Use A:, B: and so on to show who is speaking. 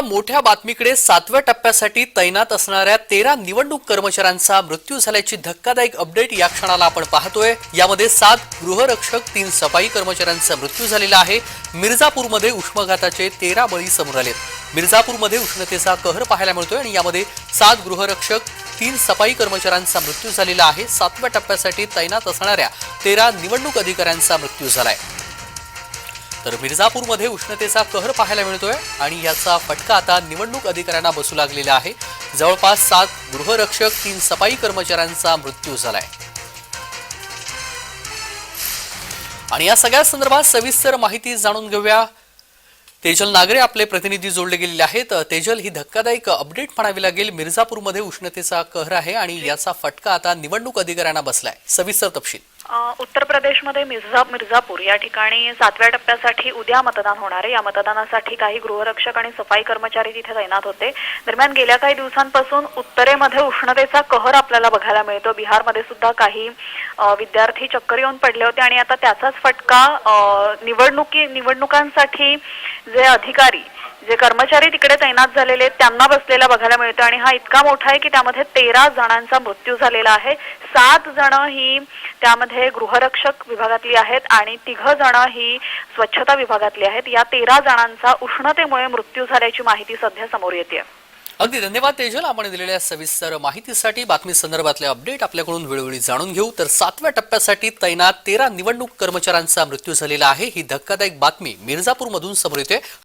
A: मोठ्या बातमीकडे सातव्या टप्प्यासाठी तैनात असणाऱ्या तेरा निवडणूक कर्मचाऱ्यांचा मृत्यू झाल्याची धक्कादायक अपडेट या क्षणाला आपण पाहतोय. यामध्ये सात गृहरक्षक तीन सफाई कर्मचाऱ्यांचा मृत्यू झालेला आहे. मिर्झापूरमध्ये उष्माघाताचे तेरा बळी समोर आलेत. मिर्झापूरमध्ये उष्णतेचा कहर पाहायला मिळतोय आणि यामध्ये सात गृहरक्षक तीन सफाई कर्मचाऱ्यांचा मृत्यू झालेला आहे. सातव्या टप्प्यासाठी तैनात असणाऱ्या तेरा निवडणूक अधिकाऱ्यांचा मृत्यू झालाय. तर मिर्झापूरमध्ये उष्णतेचा कहर पाहायला मिळतोय आणि याचा फटका आता निवडणूक अधिकाऱ्यांना बसू लागलेला आहे. जवळपास सात गृहरक्षक तीन सफाई कर्मचाऱ्यांचा मृत्यू झालाय. आणि या सगळ्या संदर्भात सविस्तर माहिती जाणून घेऊया. तेजल नागरे आपले प्रतिनिधी जोडले गेलेले आहेत. तेजल ही धक्कादायक अपडेट म्हणावी लागेल. मिर्झापूरमध्ये उष्णतेचा कहर आहे आणि याचा फटका आता निवडणूक अधिकाऱ्यांना बसलाय. सविस्तर तपशील.
B: उत्तर प्रदेशमध्ये मिर्झा मिर्झापूर या ठिकाणी सातव्या टप्प्यासाठी उद्या मतदान होणार आहे. या मतदानासाठी काही गृहरक्षक आणि सफाई कर्मचारी तिथे तैनात होते. दरम्यान गेल्या काही दिवसांपासून उत्तरेमध्ये उष्णतेचा कहर आपल्याला बघायला मिळतो. बिहारमध्ये सुद्धा काही विद्यार्थी चक्कर येऊन पडले होते आणि आता त्याचाच फटका निवडणुकी निवडणुकांसाठी जे अधिकारी जे कर्मचारी तिकडे तैनात झालेले आहेत त्यांना बसलेला बघायला मिळतो आणि हा इतका मोठा आहे की त्यामध्ये तेरा जणांचा मृत्यू झालेला आहे. सात जण ही त्यामध्ये गृहरक्षक विभागातली आहेत आणि तिघ जण ही स्वच्छता विभागातली आहेत. या तेरा जणांचा उष्णतेमुळे मृत्यू झाल्याची माहिती सध्या समोर येते
A: अगदी धन्यवाद तेजल. आपण दिलेल्या सविस्तर माहितीसाठी बातमी संदर्भातले अपडेट आपल्याकडून वेळोवेळी जाणून घेऊ. तर सातव्या टप्प्यासाठी तैनात तेरा निवडणूक कर्मचाऱ्यांचा मृत्यू झालेला आहे. ही धक्कादायक बातमी मिर्झापूरमधून समोर येते.